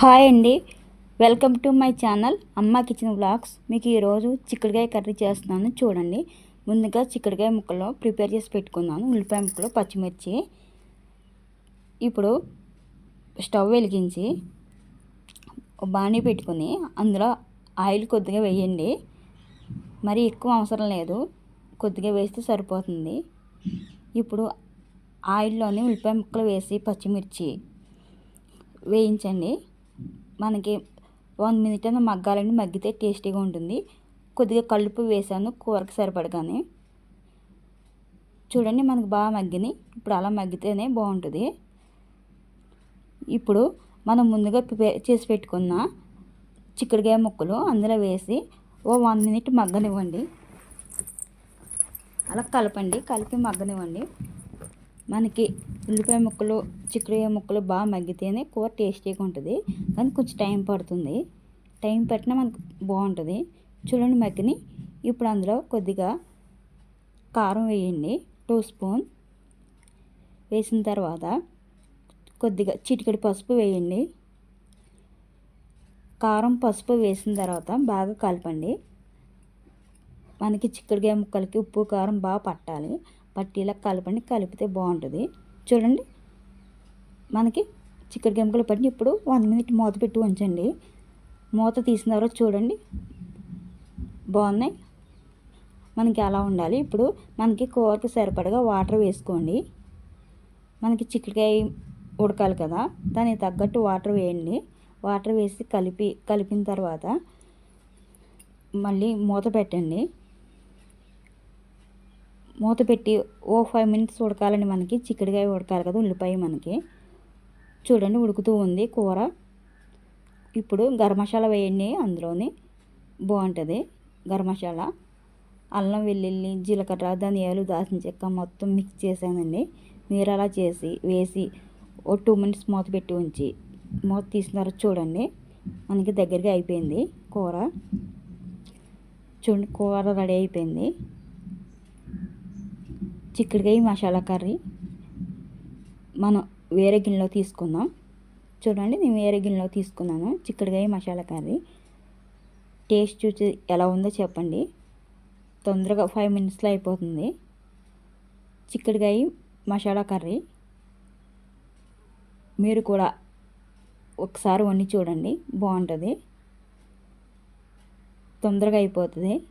Hi అండి. Welcome to my channel Amma kitchen blogs మీకు ఈరోజు చిక్కుడుకాయ కర్రీ చేస్తున్నాను చూడండి. ముందుగా చిక్కుడుకాయ ముక్కలు ప్రిపేర్ చేసి పెట్టుకున్నాను. ఉల్లిపాయ ముక్కలు పచ్చిమిర్చి. ఇప్పుడు స్టవ్ వెలిగించి బాణీ పెట్టుకుని అందులో ఆయిల్ కొద్దిగా వేయండి. మరి ఎక్కువ అవసరం లేదు. కొద్దిగా వేస్తే సరిపోతుంది. ఇప్పుడు ఆయిల్లోనే ఉల్లిపాయ ముక్కలు వేసి పచ్చిమిర్చి వేయించండి. మనకి వన్ మినిట్ అయినా మగ్గాలని మగ్గితే టేస్టీగా ఉంటుంది. కొద్దిగా కలుపు వేసాను కూరకు సరిపడగానే. చూడండి మనకు బాగా మగ్గినాయి. ఇప్పుడు అలా మగ్గితేనే బాగుంటుంది. ఇప్పుడు మనం ముందుగా ప్రిపేర్ చేసి పెట్టుకున్న చిక్కుడుకాయ ముక్కలు అందులో వేసి ఓ వన్ మినిట్ మగ్గనివ్వండి. అలా కలపండి కలిపి మగ్గనివ్వండి. మనకి ఉల్లిపాయ ముక్కలు చిక్కుడుకాయ ముక్కలు బాగా మగ్గితేనే కూర టేస్టీగా ఉంటుంది. కానీ కొంచెం టైం పడుతుంది. టైం పట్టినా మనకు బాగుంటుంది. చూడండి మగ్గిని. ఇప్పుడు అందులో కొద్దిగా కారం వేయండి. Two spoon. వేసిన తర్వాత కొద్దిగా చిటికెడు పసుపు వేయండి. కారం పసుపు వేసిన తర్వాత బాగా కలపండి. మనకి చిక్కుడుకాయ ముక్కలకి ఉప్పు కారం బాగా పట్టాలి. పట్టీలా కలపండి. కలిపితే బాగుంటుంది. చూడండి. మనకి చికెన్ గెంపలు పట్టి ఇప్పుడు వన్ మినిట్ మూత పెట్టి ఉంచండి. మూత తీసిన తర్వాత చూడండి. బాగున్నాయి. మనకి అలా ఉండాలి? ఇప్పుడు మనకి కూరకి సరిపడగా వాటర్ వేసుకోండి. మనకి చిక్కుడుకాయ ఉడకాలి కదా. దానికి తగ్గట్టు వాటర్ వేయండి. వాటర్ వేసి కలిపి కలిపిన తర్వాత మళ్ళీ మూత పెట్టండి. మూత పెట్టి ఓ ఫైవ్ మినిట్స్ ఉడకాలండి మనకి. చిక్కడికాయ ఉడకాలి కదా ఉల్లిపాయ మనకి. చూడండి ఉడుకుతూ ఉంది కూర. ఇప్పుడు గరం మసాలా వేయండి అందులోని. బాగుంటుంది గరం మసాలా. అల్లం వెల్లుల్లి జీలకర్ర ధనియాలు దాల్చిన చెక్క మొత్తం మిక్స్ చేశానండి. మీరు అలా చేసి వేసి ఓ టూ మినిట్స్ మూత పెట్టి ఉంచి మూత తీసిన చూడండి. మనకి దగ్గరగా అయిపోయింది కూర. చూడండి కూర రెడీ అయిపోయింది. చిక్కుడుకాయ మసాలా కర్రీ. మనం వేరే గిన్నెలో తీసుకుందాం. చూడండి నేను వేరే గిన్నెలో తీసుకున్నాను చిక్కుడుకాయ మసాలా కర్రీ. టేస్ట్ చూసి ఎలా ఉందో చెప్పండి. తొందరగా ఫైవ్ మినిట్స్లో అయిపోతుంది. చిక్కుడుకాయ మసాలా కర్రీ. మీరు కూడా ఒకసారి వండి చూడండి. బాగుంటుంది. తొందరగా అయిపోతుంది.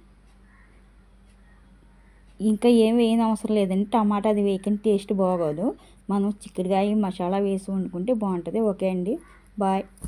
ఇంకా ఏం వేయని అవసరం లేదండి. టమాటా అది వేయకుండా టేస్ట్ బాగోదు. మనం చిక్కుడుకాయ మసాలా వేసి వండుకుంటే బాగుంటుంది. ఓకే అండి. బాయ్.